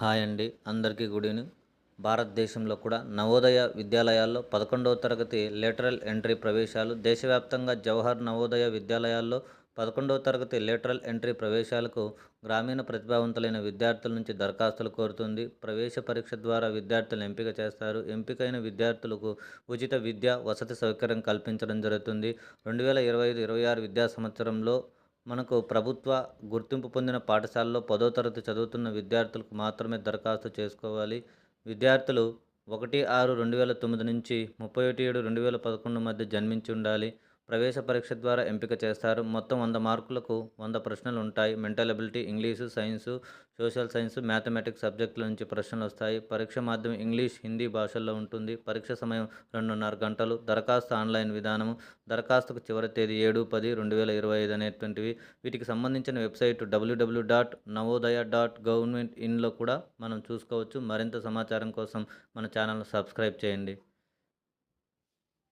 Hi అండి. అందరికీ good evening. భారతదేశంలో కూడా నవోదయ విద్యాలయాల్లో పదకొండవ తరగతి లేటరల్ ఎంట్రీ ప్రవేశాలు దేశవ్యాప్తంగా జవహర్ నవోదయ విద్యాలయాల్లో పదకొండవ తరగతి లేటరల్ ఎంట్రీ ప్రవేశాలకు గ్రామీణ ప్రతిభావంతులైన విద్యార్థుల నుంచి దరఖాస్తులు కోరుతుంది. ప్రవేశ పరీక్ష ద్వారా విద్యార్థులను ఎంపిక చేస్తారు. ఎంపికైన విద్యార్థులకు ఉచిత విద్య వసతి సౌకర్యం కల్పించడం జరుగుతుంది. రెండు వేల ఇరవై ఐదు ఇరవై ఆరు విద్యా సంవత్సరంలో మనకు ప్రభుత్వ గుర్తింపు పొందిన పాఠశాలలో పదో తరగతి చదువుతున్న విద్యార్థులకు మాత్రమే దరఖాస్తు చేసుకోవాలి. విద్యార్థులు ఒకటి ఆరు రెండు వేల తొమ్మిది నుంచి ముప్పై ఒకటి ఏడు రెండు వేల పదకొండు మధ్య జన్మించి ఉండాలి. ప్రవేశ పరీక్ష ద్వారా ఎంపిక చేస్తారు. మొత్తం వంద మార్కులకు వంద ప్రశ్నలు ఉంటాయి. Mental ability English science social science mathematics సబ్జెక్టుల నుంచి ప్రశ్నలు వస్తాయి. పరీక్ష మాధ్యమం ఇంగ్లీష్ హిందీ భాషల్లో ఉంటుంది. పరీక్ష సమయం రెండున్నర గంటలు. దరఖాస్తు ఆన్లైన్ విధానము. దరఖాస్తుకు చివరి తేదీ ఏడు పది రెండు వేల ఇరవై ఐదు అనేటువంటివి. వీటికి సంబంధించిన website W W dot Navodaya dot government ఇన్లో కూడా మనం చూసుకోవచ్చు. మరింత సమాచారం కోసం మన ఛానల్ను సబ్స్క్రైబ్ చేయండి.